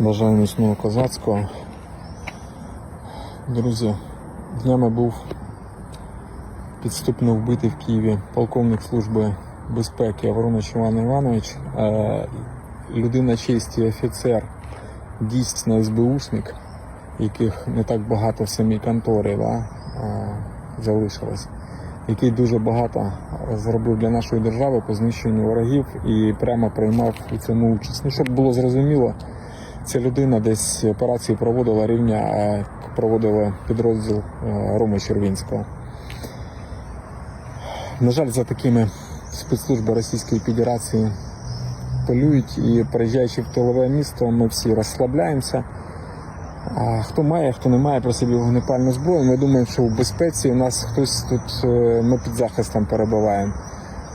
Бажаю міцного козацького. Друзі, днями був підступно вбитий в Києві полковник Служби безпеки Авромич Іван Іванович, е, людина честі, офіцер, дійсно СБУшник, яких не так багато в самій конторі да, е, залишилось, який дуже багато зробив для нашої держави по знищенню ворогів і прямо приймав у цьому участь. Ну, щоб було зрозуміло, Ця людина десь операції проводила рівня, е, проводила підрозділ е, Роми Червінського. На жаль, за такими спецслужби Російської Федерації полюють і приїжджаючи в тилове місто, ми всі розслабляємося. А хто має, хто не має при собі вогнепальну зброю, ми думаємо, що в безпеці у нас хтось тут, е, ми під захистом перебуваємо.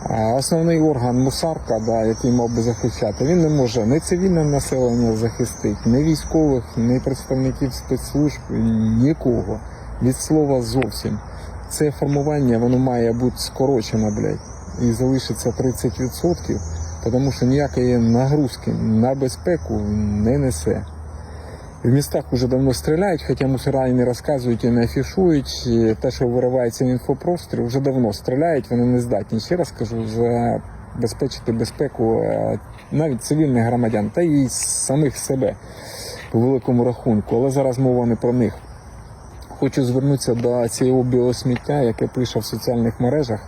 Основний орган мусарка, да, який мав би захищати, він не може ні цивільне населення захистити, ні військових, ні представників спецслужб, нікого. Від слова зовсім. Це формування воно має бути скорочено, блядь, і залишиться 30%, тому що ніякої нагрузки на безпеку не несе. В містах вже давно стріляють, хоча мусора не розказують і не афішують. Те, що виривається в інфопросторі, вже давно стріляють, вони не здатні. Ще раз кажу, забезпечити безпеку е, навіть цивільних громадян та і самих себе по великому рахунку. Але зараз мова не про них. Хочу звернутися до цього біосміття, яке пише в соціальних мережах,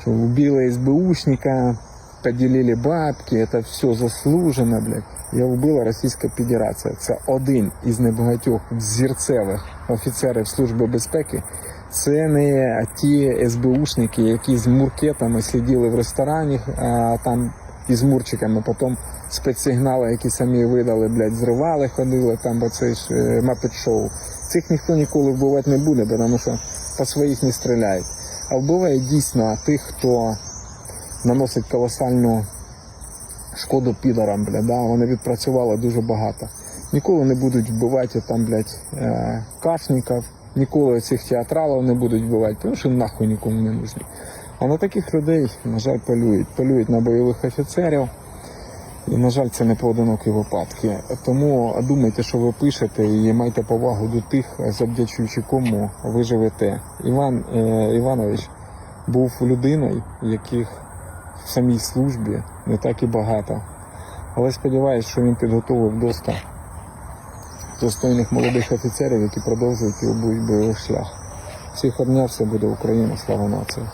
що убили СБУшника, поділили бабки, це все заслужено, блядь. Я вбила Російська Федерація. Це один із небагатьох зірцевих офіцерів Служби безпеки. Це не ті СБУшники, які з муркетами сиділи в ресторані, а там із мурчиками, потім спецсигнали, які самі видали, блядь, зривали, ходили там, бо це ж е, мапет шоу. Цих ніхто ніколи вбивати не буде, тому що по своїх не стріляють. А вбиває дійсно тих, хто наносить колосальну шкоду підарам, бля, да, вони відпрацювали дуже багато. Ніколи не будуть вбивати там, блядь, е, кашників, ніколи цих театралів не будуть вбивати, тому що нахуй нікому не нужні. А на таких людей, на жаль, полюють. Полюють на бойових офіцерів. І, на жаль, це не поодинокі випадки. Тому думайте, що ви пишете, і майте повагу до тих, завдячуючи кому ви живете. Іван е, Іванович був людиною, яких самій службі не так і багато. Але сподіваюся, що він підготовив доста достойних молодих офіцерів, які продовжують його бойовий шлях. Всіх обняв, все буде Україна, слава нації.